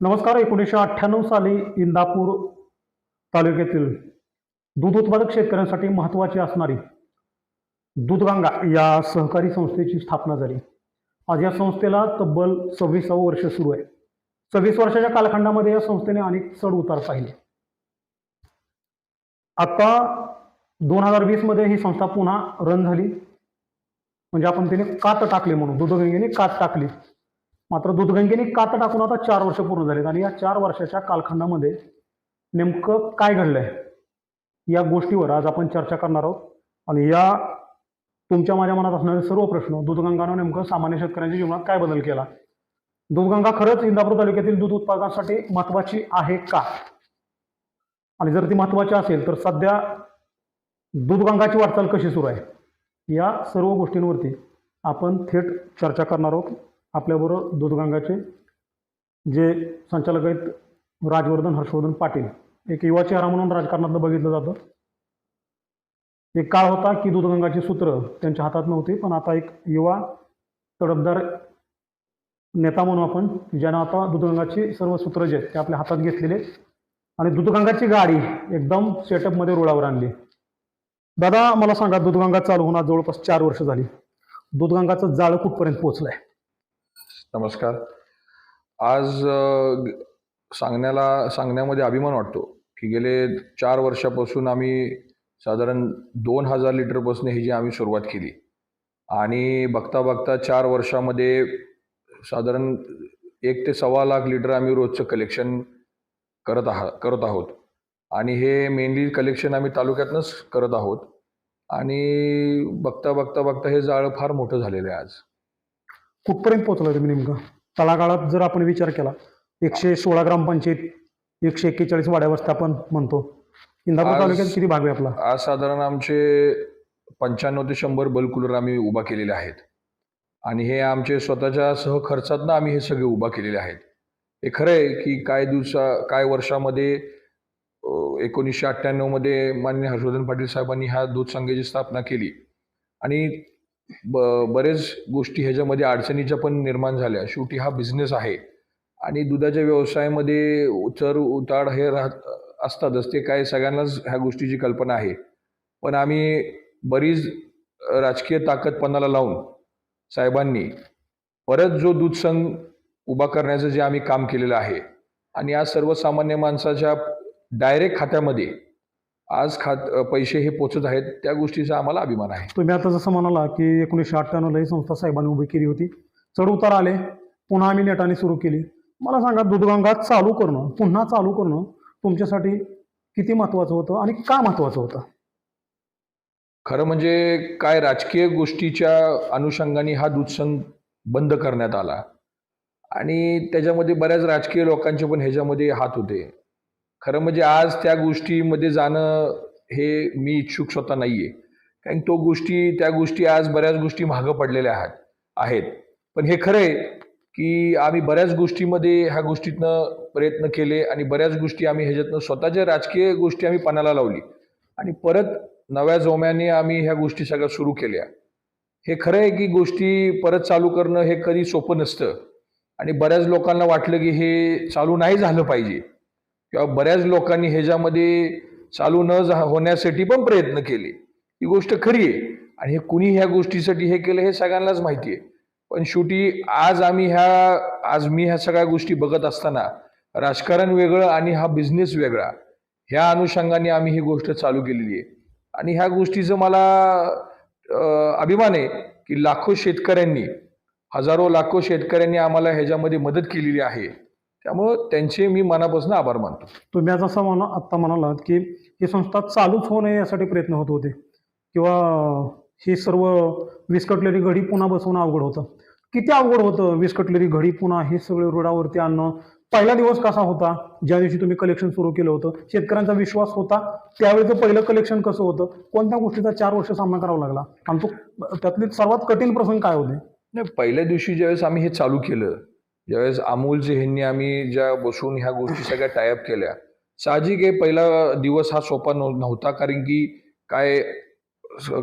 नमस्कार एकोणीसशे अठ्ठ्याण्णव साली इंदापूर तालुक्यातील दूध उत्पादक शेतकऱ्यांसाठी महत्त्वाची असणारी दूधगंगा या सहकारी संस्थेची स्थापना झाली. आज या संस्थेला तब्बल सव्वीसावं वर्ष सुरू आहे. सव्वीस वर्षाच्या कालखंडामध्ये या संस्थेने अनेक चढ उतार पाहिले. आता दोन हजार वीसमध्ये ही संस्था पुन्हा रन झाली. म्हणजे आपण तिने कात टाकली म्हणून दूधगंगेने कात टाकली. मात्र दूधगंगेने कात टाकून आता चार वर्ष पूर्ण झालेत. आणि या चार वर्षाच्या कालखंडामध्ये नेमकं काय घडलंय? या गोष्टीवर आज आपण चर्चा करणार आहोत. आणि या तुमच्या माझ्या मनात असणारे सर्व प्रश्न दूधगंगानं नेमकं सामान्य शेतकऱ्यांच्या जीवनात काय बदल केला? दूधगंगा खरंच इंदापूर तालुक्यातील दूध उत्पादनासाठी महत्वाची आहे का? आणि जर ती महत्वाची असेल तर सध्या दूधगंगाची वाटचाल कशी सुरू आहे? या सर्व गोष्टींवरती आपण थेट चर्चा करणार आहोत. आपल्याबरोबर दूधगंगाचे जे संचालक आहेत राजवर्धन हर्षवर्धन पाटील. एक युवा चेहरा म्हणून राजकारणातलं बघितलं जातं. एक काळ होता की दूधगंगाची सूत्र त्यांच्या हातात नव्हती पण आता एक युवा तडफदार नेता म्हणून आपण ज्यानं आता दूधगंगाची सर्व सूत्र जे आहेत ते आपल्या हातात घेतलेले आणि दूधगंगाची गाडी एकदम सेटअपमध्ये रुळावर आणली. दादा मला सांगा दूधगंगा चालू होणार जवळपास चार वर्ष झाली. दूधगंगाचं जाळं कुठपर्यंत पोहोचलंय? नमस्कार. आज सांगण्याला सांगण्यामध्ये अभिमान वाटतो की गेले चार वर्षापासून आम्ही साधारण दोन हजार लिटरपासून ही जी आम्ही सुरुवात केली आणि बघता बघता चार वर्षामध्ये साधारण एक ते सव्वा लाख लिटर आम्ही रोजचं कलेक्शन करत आहा करत आहोत. आणि हे मेनली कलेक्शन आम्ही तालुक्यातनंच करत आहोत. आणि बघता बघता बघता हे जाळं फार मोठं झालेलं आहे आज. कुठपर्यंत पोहोचला तुम्ही नेमकं? तळागाळात जर आपण विचार केला एकशे सोळा ग्रामपंचायत एकशे एक्केचाळीस वाड्या वस्त्या आपण म्हणतो. इंदापूर तालुक्यात किती भाग आहे आपला? आज साधारण आमचे पंच्याण्णव ते शंभर बल्ब कूलर आम्ही उभा केलेले आहेत. आणि हे आमचे स्वतःच्या सहखर्चातनं आम्ही हे सगळे उभा केलेले आहेत. हे खरं आहे की काय दिवसा काय वर्षामध्ये एकोणीसशे अठ्ठ्याण्णवमध्ये माननीय हर्षवर्धन पाटील साहेबांनी ह्या दूध संघाची स्थापना केली. आणि ब बरेच गोष्टी ह्याच्यामध्ये अडचणीच्या पण निर्माण झाल्या. शेवटी हा बिझनेस आहे. आणि दुधाच्या व्यवसायामध्ये चर उताड हे राहत असतातच. ते काय सगळ्यांनाच ह्या गोष्टीची कल्पना आहे. पण आम्ही बरीच राजकीय ताकद पणाला लावून साहेबांनी परत जो दूध संघ उभा करण्याचं जे आम्ही काम केलेलं आहे आणि आज सर्वसामान्य माणसाच्या डायरेक्ट खात्यामध्ये आज खात पैसे हे पोचत आहेत त्या गोष्टीचा आम्हाला अभिमान आहे. तुम्ही आता जसं म्हणाला की एकोणीसशे अठ्ठ्याण्णवला ही संस्था साहेबांनी उभी केली होती. चढ उतार आले पुन्हा आम्ही नेटाने सुरू केली. मला सांगा दूधगंगा चालू करणं पुन्हा चालू करणं तुमच्यासाठी किती महत्त्वाचं होतं आणि का महत्त्वाचं होतं? खरं म्हणजे काय राजकीय गोष्टीच्या अनुषंगाने हा दूध संघ बंद करण्यात आला. आणि त्याच्यामध्ये बऱ्याच राजकीय लोकांचे पण ह्याच्यामध्ये हात होते. खरं म्हणजे आज त्या गोष्टीमध्ये जाणं हे मी इच्छुक स्वतः नाही आहे कारण तो गोष्टी त्या गोष्टी आज बऱ्याच गोष्टी मागं पडलेल्या आहेत आहेत. पण हे खरं आहे की आम्ही बऱ्याच गोष्टीमध्ये ह्या गोष्टीतनं प्रयत्न केले आणि बऱ्याच गोष्टी आम्ही ह्याच्यातनं स्वतःच्या राजकीय गोष्टी आम्ही पणाला लावली. आणि परत नव्या जोम्याने आम्ही ह्या गोष्टी सगळ्या सुरू केल्या. हे खरं आहे की गोष्टी परत चालू करणं हे कधी सोपं नसतं. आणि बऱ्याच लोकांना वाटलं की हे चालू नाही झालं पाहिजे. किंवा बऱ्याच लोकांनी ह्याच्यामध्ये चालू न जा होण्यासाठी पण प्रयत्न केले. ही गोष्ट खरी आहे. आणि हे कुणी ह्या गोष्टीसाठी हे केलं हे सगळ्यांनाच माहिती आहे. पण शेवटी आज आम्ही ह्या आज मी ह्या सगळ्या गोष्टी बघत असताना राजकारण वेगळं आणि हा बिझनेस वेगळा ह्या अनुषंगाने आम्ही ही गोष्ट चालू केलेली आहे. आणि ह्या गोष्टीचं मला अभिमान आहे की लाखो शेतकऱ्यांनी हजारो लाखो शेतकऱ्यांनी आम्हाला ह्याच्यामध्ये मदत केलेली आहे. त्यामुळं त्यांचे मी मनापासून आभार मानतो. तुम्ही आज असं म्हणा आत्ता म्हणालात की ही संस्था चालूच होऊ नये यासाठी प्रयत्न होत होते. किंवा ही सर्व विस्कटलेली घडी पुन्हा बसवणं अवघड होतं. किती अवघड होतं विस्कटलेली घडी पुन्हा हे सगळे रुळावरती आणणं? पहिला दिवस कसा होता? ज्या दिवशी तुम्ही कलेक्शन सुरू केलं होतं शेतकऱ्यांचा विश्वास होता? त्यावेळेचं पहिलं कलेक्शन कसं होतं? कोणत्या गोष्टीचा चार वर्ष सामना करावा लागला? आणि तो त्यातले सर्वात कठीण प्रसंग काय होते? नाही पहिल्या दिवशी ज्यावेळेस आम्ही हे चालू केलं ज्यावेळेस अमूलचे ह्यांनी आम्ही ज्या बसून ह्या गोष्टी सगळ्या टायअप केल्या. साहजिक आहे पहिला दिवस हा सोपा नव्ह- नव्हता कारण की काय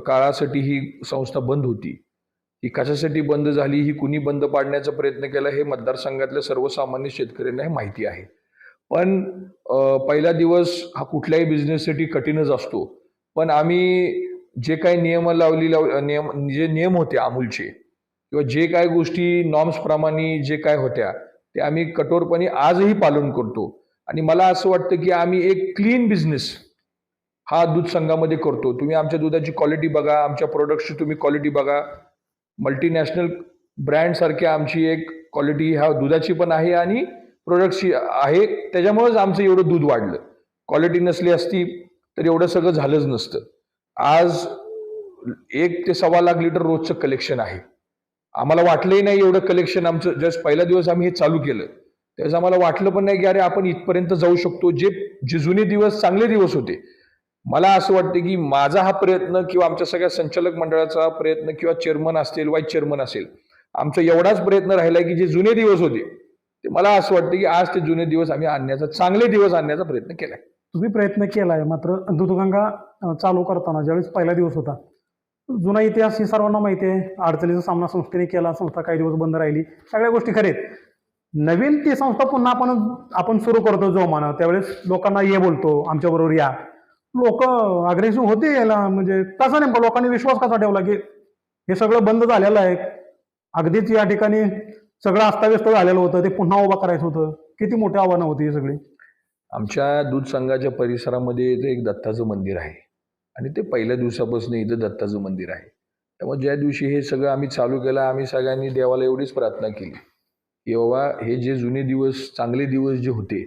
काळासाठी ही संस्था बंद होती. ही कशासाठी बंद झाली ही कुणी बंद पाडण्याचा प्रयत्न केला हे मतदारसंघातल्या सर्वसामान्य शेतकऱ्यांना हे माहिती आहे. पण पहिला दिवस हा कुठल्याही बिझनेससाठी कठीणच असतो. पण आम्ही जे काही नियम लावली लाव नियम जे नियम होते अमूलचे किंवा जे काय गोष्टी नॉर्म्सप्रमाणे जे काय होत्या ते आम्ही कठोरपणे आजही पालन करतो. आणि मला असं वाटतं की आम्ही एक क्लीन बिझनेस हा दूध संघामध्ये करतो. तुम्ही आमच्या दुधाची क्वालिटी बघा आमच्या प्रोडक्टची तुम्ही क्वालिटी बघा. मल्टीनॅशनल ब्रँडसारखी आमची एक क्वालिटी ह्या दुधाची पण आहे आणि प्रोडक्टची आहे. त्याच्यामुळेच आमचं एवढं दूध वाढलं. क्वालिटी नसली असती तर एवढं सगळं झालंच नसतं. आज एक ते सव्वा लाख लिटर रोजचं कलेक्शन आहे. आम्हाला वाटलंही नाही एवढं कलेक्शन आमचं. जस्ट पहिला दिवस आम्ही हे चालू केलं. त्यावेळेस आम्हाला वाटलं पण नाही की अरे आपण इथपर्यंत जाऊ शकतो. जे जे जुने दिवस चांगले दिवस होते. मला असं वाटतं की माझा हा प्रयत्न किंवा आमच्या सगळ्या संचालक मंडळाचा प्रयत्न किंवा चेअरमन असतील वाईस चेअरमन असेल आमचा एवढाच प्रयत्न राहिला की जे जुने दिवस होते ते मला असं वाटतं की आज ते जुने दिवस आम्ही आणण्याचा चांगले दिवस आणण्याचा प्रयत्न केलाय. तुम्ही प्रयत्न केलाय मात्र दूधगंगा चालू करताना ज्यावेळेस पहिला दिवस होता जुना इतिहास ही सर्वांना माहिती आहे. अडचणीचा सामना संस्थेने केला संस्था काही दिवस बंद राहिली. सगळ्या गोष्टी खरेत नवीन ती संस्था पुन्हा आपण आपण सुरू करतो जोमानं. त्यावेळेस लोकांना ये बोलतो आमच्या बरोबर या. लोक अग्रेसिव्ह होते याला म्हणजे कसा नेमका लोकांनी विश्वास कसा ठेवला की हे सगळं बंद झालेलं आहे? अगदीच या ठिकाणी सगळं अस्ताव्यस्त झालेलं होतं ते पुन्हा उभा करायचं होतं. किती मोठी आव्हानं होती हे सगळी. आमच्या दूध संघाच्या परिसरामध्ये एक दत्ताचं मंदिर आहे. आणि ते पहिल्या दिवसापासून इथं दत्ताचं मंदिर आहे. त्यामुळे ज्या दिवशी हे सगळं आम्ही चालू केलं आम्ही सगळ्यांनी देवाला एवढीच प्रार्थना केली की बाबा हे जे जुने दिवस चांगले दिवस जे होते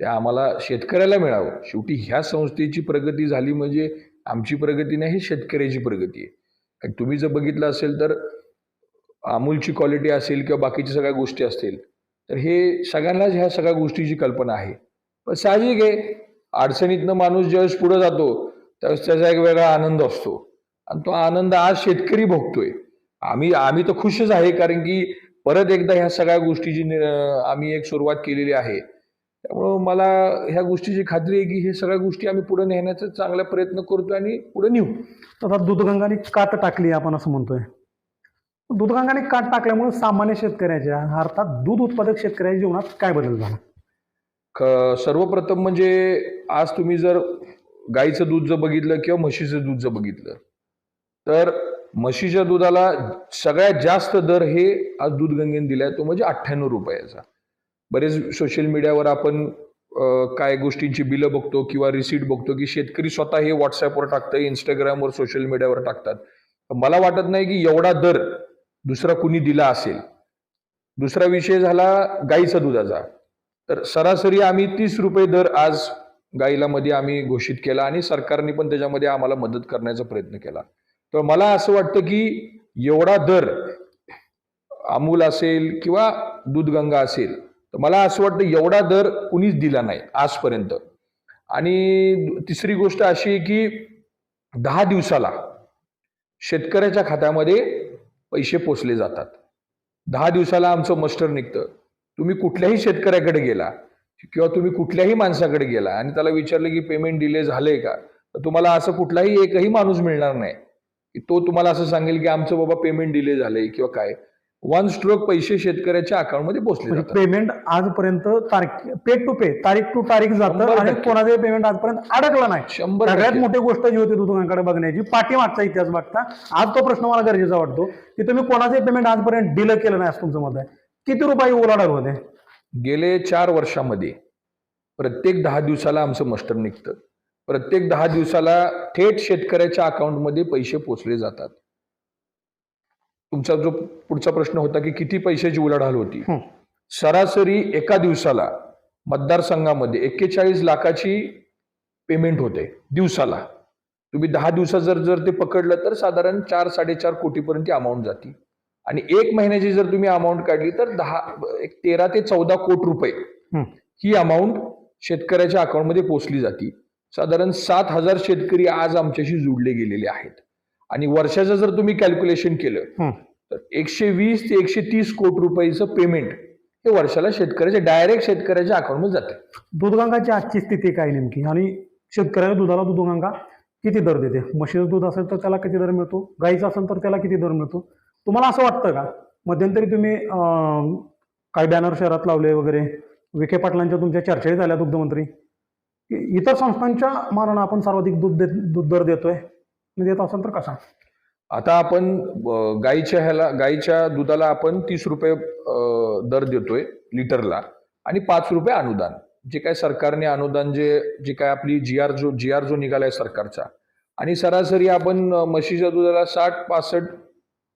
ते आम्हाला शेतकऱ्याला मिळावं. शेवटी ह्या संस्थेची प्रगती झाली म्हणजे आमची प्रगती नाही ही शेतकऱ्याची प्रगती आहे. तुम्ही जर बघितलं असेल तर अमूलची क्वालिटी असेल किंवा बाकीच्या सगळ्या गोष्टी असतील तर हे सगळ्यांनाच ह्या सगळ्या गोष्टीची कल्पना आहे. पण साहजिक आहे अडचणीतनं माणूस ज्यावेळेस पुढं जातो त्यावेळेस त्याचा एक वेगळा आनंद असतो. आणि तो आनंद आज शेतकरी भोगतोय. आम्ही आम्ही तर खुशच आहे कारण की परत एकदा ह्या सगळ्या गोष्टीची आम्ही एक सुरुवात केलेली आहे. त्यामुळं मला ह्या गोष्टीची खात्री आहे की हे सगळ्या गोष्टी आम्ही पुढे नेण्याचा चांगला प्रयत्न करतो आणि पुढे नेऊ. आता दूधगंगाने कात टाकली आपण असं म्हणतोय. दूधगंगाने कात टाकल्यामुळे सामान्य शेतकऱ्याच्या अर्थात दूध उत्पादक शेतकऱ्याच्या जीवनात काय बदल झाला? सर्वप्रथम म्हणजे आज तुम्ही जर गाईचं दूध जर बघितलं किंवा म्हशीचं दूध जर बघितलं तर म्हशीच्या दुधाला सगळ्यात जास्त दर हे आज दूधगंगेने दिलाय तो म्हणजे अठ्ठ्याण्णव रुपयाचा. बरेच सोशल मीडियावर आपण काय गोष्टींची बिलं बघतो किंवा रिसीट बघतो की शेतकरी स्वतः हे व्हॉट्सअपवर टाकतं इंस्टाग्रामवर सोशल मीडियावर टाकतात. मला वाटत नाही की एवढा दर दुसरा कुणी दिला असेल. दुसरा विषय झाला गाईचा दुधाचा. तर सरासरी आम्ही तीस रुपये दर आज गाईला मध्ये आम्ही घोषित केला आणि सरकारने पण त्याच्यामध्ये आम्हाला मदत करण्याचा प्रयत्न केला. तर मला असं वाटतं की एवढा दर अमूल असेल किंवा दूधगंगा असेल तर मला असं वाटतं एवढा दर कुणीच दिला नाही आजपर्यंत. आणि तिसरी गोष्ट अशी आहे की दहा दिवसाला शेतकऱ्याच्या खात्यामध्ये पैसे पोचले जातात. दहा दिवसाला आमचं मस्टर निघतं. तुम्ही कुठल्याही शेतकऱ्याकडे गेला किंवा तुम्ही कुठल्याही माणसाकडे गेला आणि त्याला विचारलं की पेमेंट डिले झालंय का? तर तुम्हाला असं कुठलाही एकही माणूस मिळणार नाही. की तो तुम्हाला असं सांगेल की आमचं बाबा पेमेंट डिले झालंय किंवा काय. वन स्ट्रोक पैसे शेतकऱ्याच्या अकाउंटमध्ये जातात. पेमेंट आजपर्यंत तारीख पे टू पे तारीख टू तारीख जातं आणि. कोणाचे पेमेंट आजपर्यंत अडकलं नाही. शंभर सगळ्यात. मोठी गोष्ट जी होती दूधगंगाकडे बघण्याची पाठीमागचा इतिहास बघता आज तो प्रश्न मला गरजेचा वाटतो की तुम्ही कोणाचे पेमेंट आजपर्यंत डिले केलं नाही असं तुमचं मत आहे. किती रुपये उलाढाल होते? गेले चार वर्षामध्ये प्रत्येक दहा दिवसाला आमचं मस्टर निघतं. प्रत्येक दहा दिवसाला थेट शेतकऱ्याच्या अकाउंटमध्ये पैसे पोचले जातात. तुमचा जो पुढचा प्रश्न होता की किती पैशाची उलाढाल होती. सरासरी एका दिवसाला मतदारसंघामध्ये एक्केचाळीस लाखाची पेमेंट होते दिवसाला. तुम्ही दहा दिवसात जर जर ते पकडलं तर साधारण चार साडेचार कोटीपर्यंत अमाऊंट जाते. आणि एक महिन्याची जर तुम्ही अमाऊंट काढली तर दहा एक तेरा ते चौदा कोटी रुपये हं. अमाऊंट शेतकऱ्याच्या अकाउंटमध्ये पोचली जाते. साधारण सात हजार शेतकरी आज आमच्याशी जोडले गेलेले आहेत. आणि वर्षाचं जर तुम्ही कॅल्क्युलेशन केलं. तर एकशे वीस ते एकशे तीस कोटी रुपयाचं पेमेंट हे वर्षाला शेतकऱ्याच्या डायरेक्ट शेतकऱ्याच्या अकाउंटमध्ये जाते. दूधगंगाची आजची स्थिती काय नेमकी? आणि शेतकऱ्याच्या दुधाला दूधगंगा किती दर देते? म्हशीचं दूध असेल तर त्याला किती दर मिळतो? गाईचं असेल तर त्याला किती दर मिळतो? तुम्हाला असं वाटतं का? मध्यंतरी तुम्ही काही बॅनर शहरात लावले वगैरे विखे पाटलांच्या तुमच्या चर्चाही झाल्या दुग्धमंत्री. की इतर संस्थांच्या मानानं आपण सर्वाधिक दूध देत दूध दर देतोय म्हणजे देत असेल तर कसा? आता आपण गाईच्या ह्याला गाईच्या दुधाला आपण तीस रुपये दर देतोय लिटरला आणि पाच रुपये अनुदान. जे काय सरकारने अनुदान जे जे काय आपली जी आर जो जी आर जो निघालाय सरकारचा. आणि सरासरी आपण म्हशीच्या दुधाला साठ पासष्ट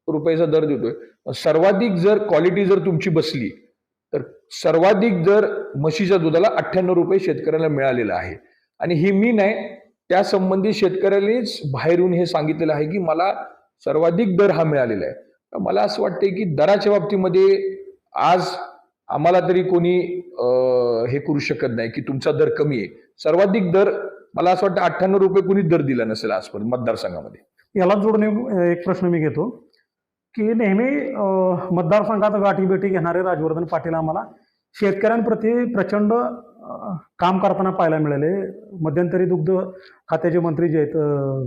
रुपयाचा दर देतोय. सर्वाधिक जर क्वालिटी जर तुमची बसली तर सर्वाधिक दर म्हशीच्या दुधाला अठ्ठ्याण्णव रुपये शेतकऱ्याला मिळालेला आहे. आणि हे मी नाही त्या संबंधी शेतकऱ्यानेच बाहेरून हे सांगितलेलं आहे की मला सर्वाधिक दर हा मिळालेला आहे. मला असं वाटतंय की दराच्या बाबतीमध्ये आज आम्हाला तरी कोणी हे करू शकत नाही की तुमचा दर कमी आहे. सर्वाधिक दर मला असं वाटतं अठ्ठ्याण्णव रुपये कोणी दर दिला नसेल आजपर्यंत मतदारसंघामध्ये. याला जोडणे एक प्रश्न मी घेतो. की नेहमी मतदारसंघात गाठीभेटी घेणारे राजवर्धन पाटील आम्हाला शेतकऱ्यांप्रती प्रचंड काम करताना पाहायला मिळाले. मध्यंतरी दुग्ध खात्याचे मंत्री जे आहेत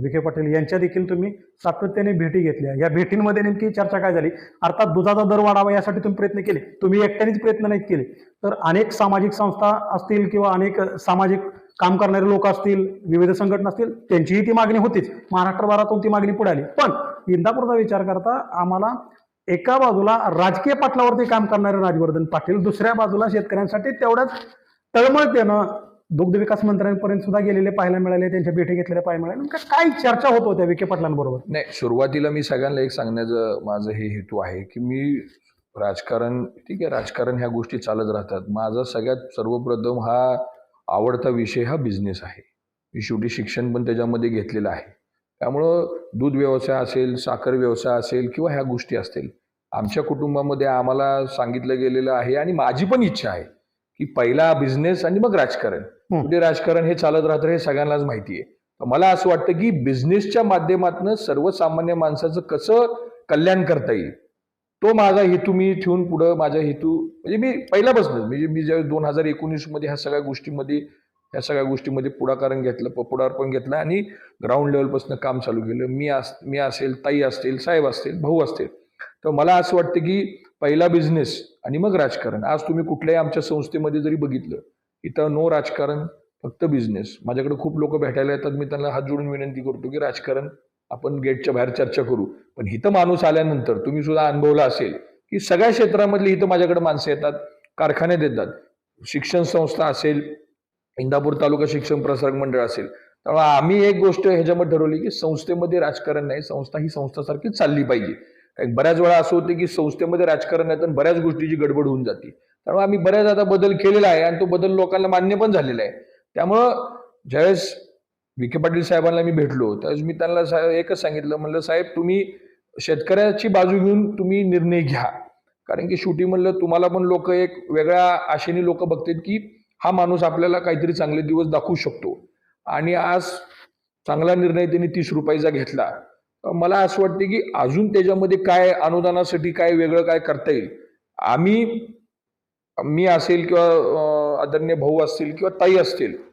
विखे पाटील यांच्या देखील तुम्ही सातत्याने भेटी घेतल्या. या भेटींमध्ये नेमकी चर्चा काय झाली? अर्थात दुधाचा दर वाढावा यासाठी तुम्ही प्रयत्न केले. तुम्ही एकट्यानेच प्रयत्न नाहीत केले. तर अनेक सामाजिक संस्था असतील किंवा अनेक सामाजिक काम करणारे लोक असतील विविध संघटना असतील त्यांचीही ती मागणी होतीच. महाराष्ट्रभरातून ती मागणी पुढे आली. पण इंदापूरचा विचार करता आम्हाला एका बाजूला राजकीय पटलावरती काम करणारे राजवर्धन पाटील दुसऱ्या बाजूला शेतकऱ्यांसाठी तेवढ्याच तळमळतेनं दुग्ध विकास मंत्र्यांपर्यंत सुद्धा गेलेले पाहायला मिळाले त्यांच्या भेटी घेतलेल्या पाहायला मिळाले. नेमकं काय चर्चा होत होत्या विखे पाटलांबरोबर? नाही सुरुवातीला मी सगळ्यांना एक सांगण्याचं माझं हे हेतू आहे की मी राजकारण ठीक आहे राजकारण ह्या गोष्टी चालत राहतात. माझा सगळ्यात सर्वप्रथम हा आवडता विषय हा बिझनेस आहे. मी शेवटी शिक्षण पण त्याच्यामध्ये घेतलेलं आहे. त्यामुळं दूध व्यवसाय असेल साखर व्यवसाय असेल किंवा ह्या गोष्टी असतील आमच्या कुटुंबामध्ये आम्हाला सांगितलं गेलेलं आहे आणि माझी पण इच्छा आहे की पहिला बिझनेस आणि मग राजकारण. पुढे राजकारण हे चालत राहतं हे सगळ्यांनाच माहिती आहे. मला असं वाटतं की बिझनेसच्या माध्यमातून सर्वसामान्य माणसाचं कसं कल्याण करता येईल तो माझा हेतू मी ठेवून पुढं माझा हेतू म्हणजे मी पहिल्यापासून म्हणजे मी ज्यावेळेस दोन हजार एकोणीसमध्ये ह्या सगळ्या गोष्टीमध्ये ह्या सगळ्या गोष्टीमध्ये पुढाकारण घेतलं प- पुढारपण घेतलं आणि ग्राउंड लेवलपासून काम चालू केलं. मी अस मी असेल ताई असतील साहेब असतील भाऊ असतील. तर मला असं वाटतं की पहिला बिझनेस आणि मग राजकारण. आज तुम्ही कुठल्याही आमच्या संस्थेमध्ये जरी बघितलं इथं नो राजकारण फक्त बिझनेस माझ्याकडे खूप लोक भेटायला येतात. मी त्यांना हात जोडून विनंती करतो की राजकारण आपण गेटच्या बाहेर चर्चा करू. पण इथं माणूस आल्यानंतर तुम्ही सुद्धा अनुभवला असेल की सगळ्या क्षेत्रामधली इथं माझ्याकडे माणसं येतात कारखाने देतात. शिक्षण संस्था असेल इंदापूर तालुका शिक्षण प्रसारक मंडळ असेल. त्यामुळे आम्ही एक गोष्ट ह्याच्यामध्ये ठरवली की संस्थेमध्ये राजकारण नाही संस्था ही संस्थासारखी चालली पाहिजे. कारण बऱ्याच वेळा असं होते की संस्थेमध्ये राजकारण नाही तर बऱ्याच गोष्टीची गडबड होऊन जाते. त्यामुळे आम्ही बऱ्याच आता बदल केलेला आहे आणि तो बदल लोकांना मान्य पण झालेला आहे. त्यामुळं ज्यावेळेस विखे पाटील साहेबांना मी भेटलो. त्यावेळेस मी त्यांना सा- एकच सांगितलं म्हणलं साहेब तुम्ही शेतकऱ्याची बाजू घेऊन तुम्ही निर्णय घ्या. कारण की शेवटी म्हणलं तुम्हाला पण लोक एक वेगळ्या आशेने लोक बघतात की हा माणूस आपल्याला काहीतरी चांगले दिवस दाखवू शकतो. आणि आज चांगला निर्णय त्यांनी तीस रुपयाचा घेतला. मला असं वाटते की अजून त्याच्यामध्ये काय अनुदानासाठी काय वेगळं काय करता येईल? आम्ही मी असेल किंवा आदरणीय भाऊ असतील किंवा ताई असतील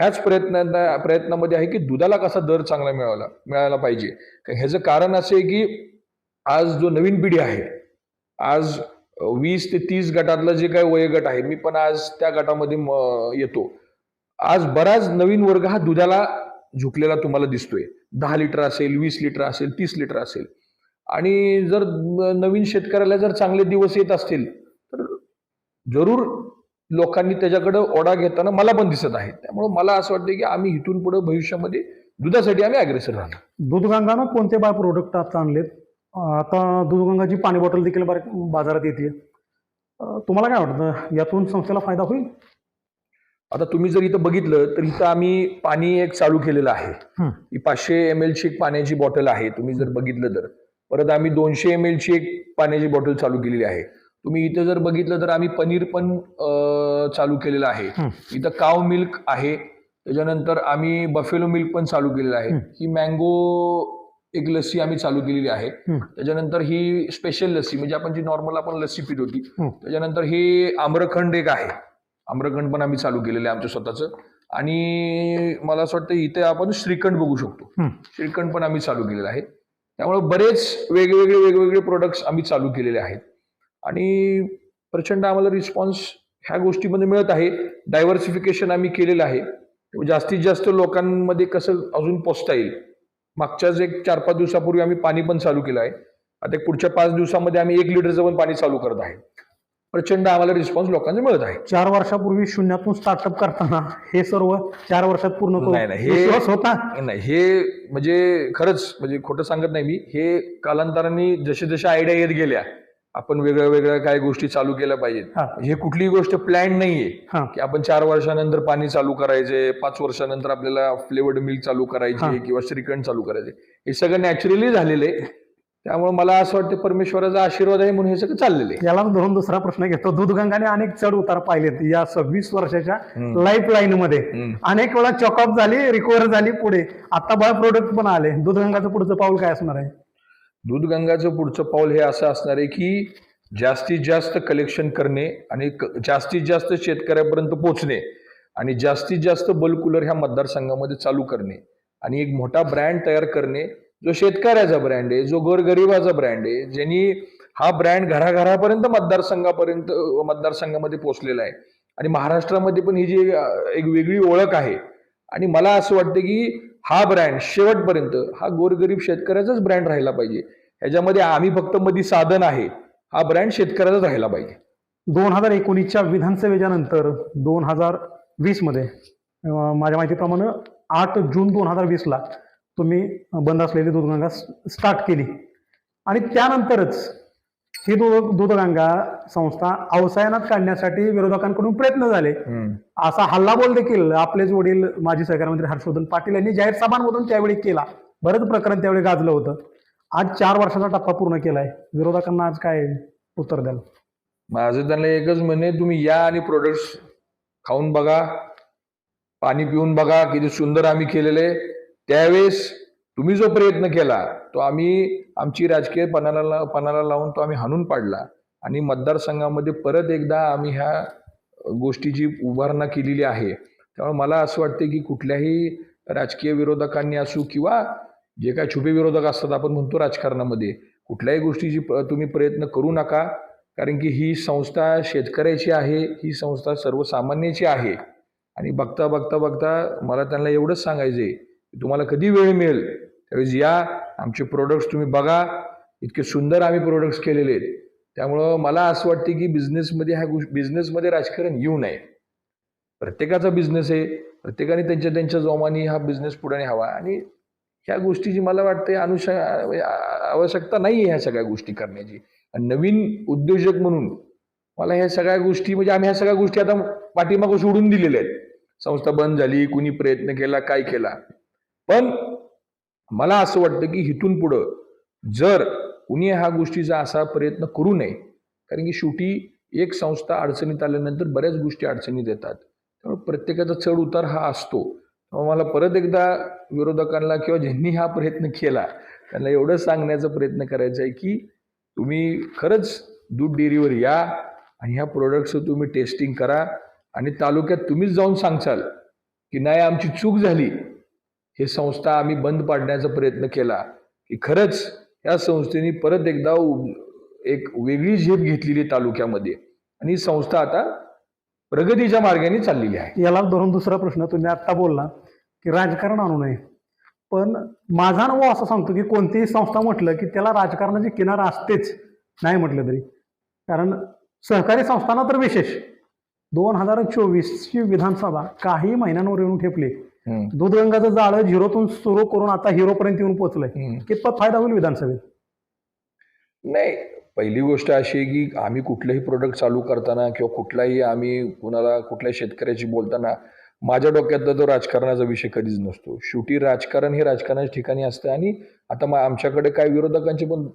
ह्याच प्रयत्नांना प्रयत्नामध्ये आहे की दुधाला कसा दर चांगला मिळाला मिळायला पाहिजे. ह्याचं कारण असं आहे की आज जो नवीन पिढी आहे आज वीस ते तीस गटातलं जे काही वयोगट आहे मी पण आज त्या गटामध्ये म- येतो. आज बराच नवीन वर्ग हा दुधाला झुकलेला तुम्हाला दिसतोय. दहा लिटर असेल वीस लिटर असेल तीस लिटर असेल. आणि जर नवीन शेतकऱ्याला जर चांगले दिवस येत असतील तर जरूर लोकांनी त्याच्याकडे ओढा घेताना मला पण दिसत आहे त्यामुळे मला असं वाटतं की आम्ही इथून पुढे भविष्यामध्ये दुधासाठी आम्ही अग्रेसर राहणार. दूधगंगानं कोणते बाय प्रोडक्ट आता आणलेत? आता दूधगंगाची पाणी बॉटल देखील बार- बाजारात येते तुम्हाला काय वाटतं? यातून संस्थेला फायदा होईल? आता तुम्ही जर इथं बघितलं तर इथं आम्ही पाणी एक चालू केलेलं आहे. हं. पाचशे एम ची एक पाण्याची बॉटल आहे तुम्ही जर बघितलं तर. परत आम्ही दोनशे एम ची एक पाण्याची बॉटल चालू केलेली आहे. तुम्ही इथं जर बघितलं तर आम्ही पनीर पण चालू केलेलं आहे. इथं काव मिल्क आहे त्याच्यानंतर आम्ही बफेलो मिल्क पण चालू केलेलं आहे हं. मँगो एक लस्सी आम्ही चालू केलेली आहे. त्याच्यानंतर ही स्पेशल लस्सी म्हणजे आपण जी नॉर्मल आपण लस्सी पित होती. त्याच्यानंतर ही आम्रखंड एक आहे आम्रखंड पण आम्ही चालू केलेलं आहे आमच्या स्वतःचं आणि मला असं वाटतं इथे आपण श्रीखंड बघू शकतो. श्रीखंड पण आम्ही चालू केलेलं आहे त्यामुळे बरेच वेगवेगळे वेगवेगळे प्रोडक्ट्स आम्ही चालू केलेले आहेत आणि प्रचंड आम्हाला रिस्पॉन्स ह्या गोष्टीमध्ये मिळत आहे. डायव्हर्सिफिकेशन आम्ही केलेलं आहे. जास्तीत जास्त लोकांमध्ये कसं अजून पोचता येईल? मागच्याच एक चार पाच दिवसापूर्वी आम्ही पाणी पण चालू केलं आहे. आता पुढच्या पाच दिवसामध्ये आम्ही एक लिटरचं पण पाणी चालू करत आहे. प्रचंड आम्हाला रिस्पॉन्स लोकांचा मिळत आहे. चार वर्षापूर्वी शून्यातून स्टार्टअप करताना हे सर्व चार वर्षात पूर्ण नाही, नाही, हे- होता? नाही हे म्हणजे खरंच म्हणजे खोटं सांगत नाही मी. हे कालांतराने जसे जसे आयडिया येत गेल्या आपण वेगळ्या वेगळ्या काय गोष्टी चालू केल्या पाहिजेत. हा. हे कुठलीही गोष्ट प्लॅन नाहीये हा. की आपण चार वर्षानंतर पाणी चालू करायचे पाच वर्षानंतर आपल्याला फ्लेवर्ड मिल्क चालू हा. करायची किंवा श्रीखंड चालू करायचे. हे सगळं नॅचरली झालेलं आहे. त्यामुळे मला असं वाटतं परमेश्वराचा आशीर्वाद आहे म्हणून हे सगळं चाललेलं आहे. याला धरून दुसरा प्रश्न घेतो. दूधगंगाने अनेक चढ उतार पाहिलेत या सव्वीस वर्षाच्या हम्म. लाईफ लाईन मध्ये. हम्म. अनेक वेळा चॉकअप झाली रिकव्हर झाली पुढे. आता बळा प्रोडक्ट पण आले. दूधगंगाचं पुढचं पाऊल काय असणार आहे? दूधगंगाचं पुढचं पाऊल हे असं असणार आहे की जास्तीत जास्त कलेक्शन करणे आणि क- जास्तीत जास्त शेतकऱ्यापर्यंत पोचणे आणि जास्तीत जास्त बल्ब कूलर ह्या मतदारसंघामध्ये चालू करणे आणि एक मोठा ब्रँड तयार करणे जो शेतकऱ्याचा ब्रँड आहे जो गोरगरिबाचा ब्रँड आहे ज्यांनी हा ब्रँड घराघरापर्यंत मतदारसंघापर्यंत मतदारसंघामध्ये पोचलेला आहे. आणि महाराष्ट्रामध्ये पण ही जी एक वेगळी ओळख आहे. आणि मला असं वाटतं की हा ब्रँड शेवटपर्यंत हा गोरगरीब शेतकऱ्याचाच ब्रँड राहिला पाहिजे. ह्याच्यामध्ये आम्ही फक्त मध्ये साधन आहे. हा ब्रँड शेतकऱ्याचाच राहिला पाहिजे. दोन हजार एकोणीसच्या विधानसभेच्या नंतर दोन हजार वीसमध्ये माझ्या माहितीप्रमाणे आठ जून दोन हजार वीसला तुम्ही बंद असलेली दूधगंगा स्टार्ट केली. आणि त्यानंतरच ही दूध दूधगंगा संस्था अवसायनात काढण्यासाठी विरोधकांकडून प्रयत्न झाले. असा हल्लाबोल देखील आपलेच वडील माजी सहकार मंत्री हर्षवर्धन पाटील यांनी जाहीर सभांमधून त्यावेळी केला. बरंच प्रकरण त्यावेळी गाजलं होतं. आज चार वर्षाचा टप्पा पूर्ण केलाय. विरोधकांना आज काय उत्तर द्याल? माझं त्यांना एकच म्हणे तुम्ही या आणि प्रोडक्ट्स खाऊन बघा पाणी पिऊन बघा किती सुंदर आम्ही केलेले. त्यावेळेस तुम्ही जो प्रयत्न केला तो आम्ही आमची राजकीय पणाला ला- पणाला लावून तो आम्ही हाणून पाडला. आणि मतदारसंघामध्ये परत एकदा आम्ही ह्या गोष्टीची उभारणा केलेली आहे. त्यामुळे मला असं वाटतं की कुठल्याही राजकीय विरोधकांनी असू किंवा जे काय छुपे विरोधक असतात आपण म्हणतो राजकारणामध्ये कुठल्याही गोष्टीची प- तुम्ही प्रयत्न करू नका. कारण की ही संस्था शेतकऱ्याची आहे ही संस्था सर्वसामान्याची आहे. आणि बघता बघता बघता मला त्यांना एवढंच सांगायचं आहे की तुम्हाला कधी वेळ मिळेल? त्यावेळेस या आमचे प्रोडक्ट्स तुम्ही बघा. इतके सुंदर आम्ही प्रोडक्ट्स केलेले आहेत. त्यामुळं मला असं वाटते की बिझनेसमध्ये ह्या गोष्टी बिझनेसमध्ये राजकारण येऊ नये. प्रत्येकाचा बिझनेस आहे. प्रत्येकाने त्यांच्या त्यांच्या जोमाने हा बिझनेस पुढे हवा आणि ह्या गोष्टीची मला वाटते अनुष म्हणजे आवश्यकता नाही आहे ह्या सगळ्या गोष्टी करण्याची. आणि नवीन उद्योजक म्हणून मला ह्या सगळ्या गोष्टी म्हणजे आम्ही ह्या सगळ्या गोष्टी आता पाठीमागं सोडून दिलेल्या आहेत. संस्था बंद झाली कुणी प्रयत्न केला काय केला. पण मला असं वाटतं की इथून पुढं जर कुणी ह्या गोष्टीचा असा प्रयत्न करू नये कारण की शेवटी एक संस्था अडचणीत आल्यानंतर बऱ्याच गोष्टी अडचणीत येतात. त्यामुळे प्रत्येकाचा चढ उतार हा असतो. मला परत एकदा विरोधकांना किंवा ज्यांनी हा प्रयत्न केला त्यांना एवढं सांगण्याचा प्रयत्न करायचा आहे की तुम्ही खरंच दूध डेअरीवर या आणि ह्या प्रोडक्टचं तुम्ही टेस्टिंग करा आणि तालुक्यात तुम्हीच जाऊन सांगचाल की नाही आमची चूक झाली. हे संस्था आम्ही बंद पाडण्याचा प्रयत्न केला की खरंच या संस्थेने परत एकदा एक वेगळी झेप घेतलेली तालुक्यामध्ये. आणि ही संस्था आता प्रगतीच्या मार्गाने चाललेली आहे. याला धरून दुसरा प्रश्न तुम्ही आत्ता बोलला की राजकारण आणू नये. पण माझा अनुभव असं सांगतो की कोणतीही संस्था म्हटलं की त्याला राजकारणाची किनारा असतेच नाही म्हटलं तरी. कारण सहकारी संस्थांना तर विशेष. दोन हजार चोवीसची विधानसभा काही महिन्यांवर येऊन ठेपली. हम्म. दूधगंगाचं जाळं झिरोतून सुरू करून आता हिरोपर्यंत येऊन पोहोचलंय. कितपत फायदा होईल विधानसभेत? नाही पहिली गोष्ट अशी आहे की आम्ही कुठलंही प्रोडक्ट चालू करताना किंवा कुठलाही आम्ही कुणाला कुठल्याही शेतकऱ्याशी बोलताना माझ्या डोक्यातला तो राजकारणाचा विषय कधीच नसतो. शेवटी राजकारण हे राजकारणाच्या ठिकाणी असतं आणि आता मग आमच्याकडे काय विरोधकांचे पण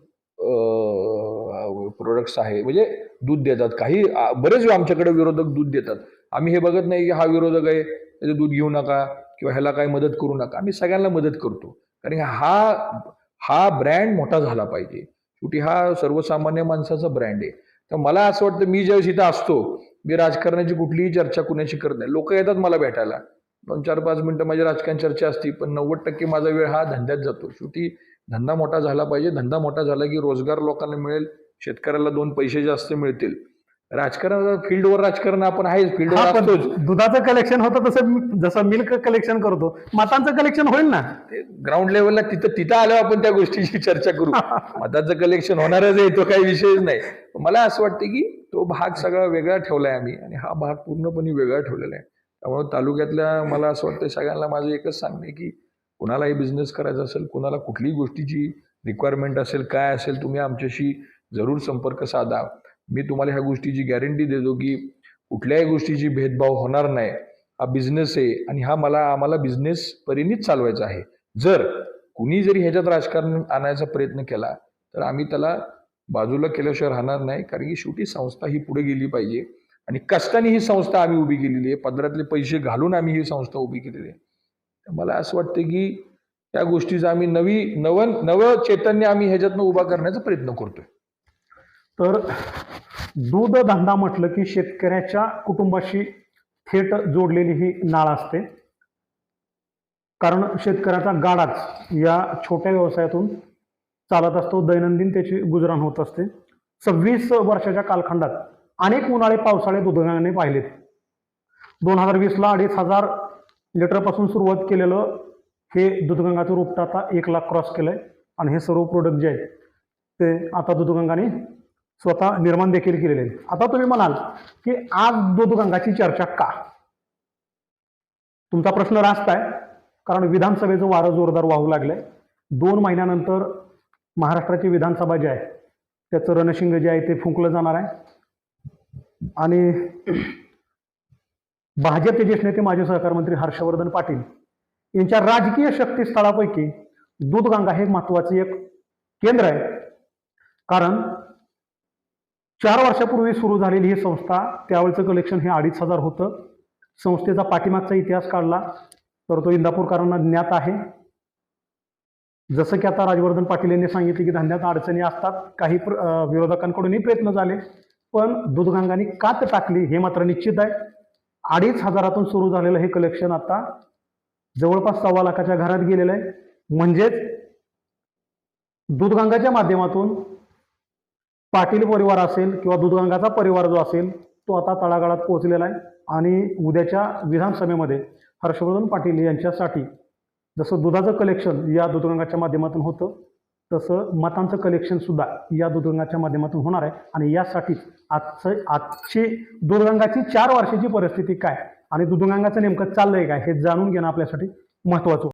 प्रोडक्ट्स आहे. म्हणजे दूध देतात. काही बरेच वेळा आमच्याकडे विरोधक दूध देतात. आम्ही हे बघत नाही की हा विरोधक आहे त्याचं दूध घेऊ नका. किंवा ह्याला काय मदत करू नका. आम्ही सगळ्यांना मदत करतो. कारण हा हा ब्रँड मोठा झाला पाहिजे. शेवटी हा सर्वसामान्य माणसाचा ब्रँड आहे. तर मला असं वाटतं मी ज्यावेळेस इथं असतो मी राजकारणाची कुठलीही चर्चा कुणाशी करत नाही. लोक येतात मला भेटायला. दोन चार पाच मिनटं माझी राजकारण चर्चा असती पण नव्वद टक्के माझा वेळ हा धंद्यात जातो. शेवटी धंदा मोठा झाला पाहिजे. धंदा मोठा झाला की रोजगार लोकांना मिळेल शेतकऱ्याला दोन पैसे जास्त मिळतील. राजकारण फील्डवर राजकारण आपण आहेच फील्डवर हा, पण दुधाचं कलेक्शन होतं तसं मी- जसं मिल्क कलेक्शन करतो मतांचं कलेक्शन होईल ना? ग्राउंड लेवलला तिथं तिथं आलं आपण त्या गोष्टीची चर्चा करू. मताचं कलेक्शन होणारच आहे तो काही विषयच नाही. मला असं वाटतं की तो भाग सगळा वेगळा ठेवलाय आम्ही आणि हा भाग पूर्णपणे वेगळा ठेवलेला आहे. त्यामुळे तालुक्यातल्या मला असं वाटतं सगळ्यांना माझं एकच सांगणं आहे की कुणालाही बिझनेस करायचा असेल कुणाला कुठलीही गोष्टीची रिक्वायरमेंट असेल काय असेल तुम्ही आमच्याशी जरूर संपर्क साधा. मी तुम्हाला ह्या गोष्टीची गॅरंटी देतो की कुठल्याही गोष्टीची भेदभाव होणार नाही. हा बिझनेस आहे आणि हा मला आम्हाला बिझनेस परीनेच चालवायचा आहे. जर कुणी जरी ह्याच्यात राजकारण आणायचा प्रयत्न केला तर आम्ही त्याला बाजूला केल्याशिवाय राहणार नाही कारण की शेवटी संस्था ही पुढे गेली पाहिजे. आणि कष्टाने ही संस्था आम्ही उभी केलेली आहे. पदरातले पैसे घालून आम्ही ही संस्था उभी केलेली आहे. तर मला असं वाटतं की या गोष्टीचा आम्ही नवी नवन नवं चैतन्य आम्ही ह्याच्यातनं उभा करण्याचा प्रयत्न करतोय. तर दूध धंदा म्हटलं की शेतकऱ्याच्या कुटुंबाशी थेट जोडलेली ही नाळ असते. कारण शेतकऱ्याचा गाडाच या छोट्या व्यवसायातून चालत असतो दैनंदिन त्याची गुजराण होत असते. सव्वीस वर्षाच्या कालखंडात अनेक उन्हाळे पावसाळे दुधगाने पाहिलेत. दोन हजार वीसला अडीच हजार लिटरपासून सुरुवात केलेलं हे दूधगंगाचं रोपटं आता एक लाख क्रॉस केलं आहे आणि हे सर्व प्रोडक्ट जे आहेत ते आता दूधगंगाने स्वतः निर्माण देखील केलेले आहेत. आता तुम्ही म्हणाल की आज दूधगंगाची चर्चा का? तुमचा प्रश्न रास्त आहे. कारण विधानसभेचं वारं जोरदार वाहू लागलंय. दोन महिन्यानंतर महाराष्ट्राची विधानसभा जी आहे त्याचं रणशिंग जे आहे ते फुंकलं जाणार आहे. आणि भाजपचे ज्येष्ठ नेते माजी सहकार मंत्री हर्षवर्धन पाटील यांच्या राजकीय शक्तीस्थळापैकी दूधगंगा हे महत्वाचं एक केंद्र आहे. कारण चार वर्षापूर्वी सुरू झालेली ही संस्था त्यावेळचं कलेक्शन हे अडीच हजार होतं. संस्थेचा पाठीमागचा इतिहास काढला तर तो इंदापूरकरांना ज्ञात आहे. जसं की आता राजवर्धन पाटील यांनी सांगितले की धंद्यात अडचणी असतात काही प्र विरोधकांकडूनही प्रयत्न झाले पण दूधगंगाने कात टाकली हे मात्र निश्चित आहे. अडीच हजारातून सुरू झालेलं हे कलेक्शन आता जवळपास सव्वा लाखाच्या घरात गेलेलं आहे. म्हणजेच दूधगंगाच्या माध्यमातून पाटील परिवार असेल किंवा दूधगंगाचा परिवार जो असेल तो आता तळागाळात पोहोचलेला आहे. आणि उद्याच्या विधानसभेमध्ये हर्षवर्धन पाटील यांच्यासाठी जसं दुधाचं कलेक्शन या दूधगंगाच्या माध्यमातून होतं तसं मतांचं कलेक्शनसुद्धा या दूधगंगाच्या माध्यमातून होणार आहे. आणि यासाठीच आजचं आजची दूधगंगाची चार वर्षाची परिस्थिती काय आणि दूधगंगाचं नेमकं चाललंय काय हे जाणून घेणं आपल्यासाठी महत्त्वाचं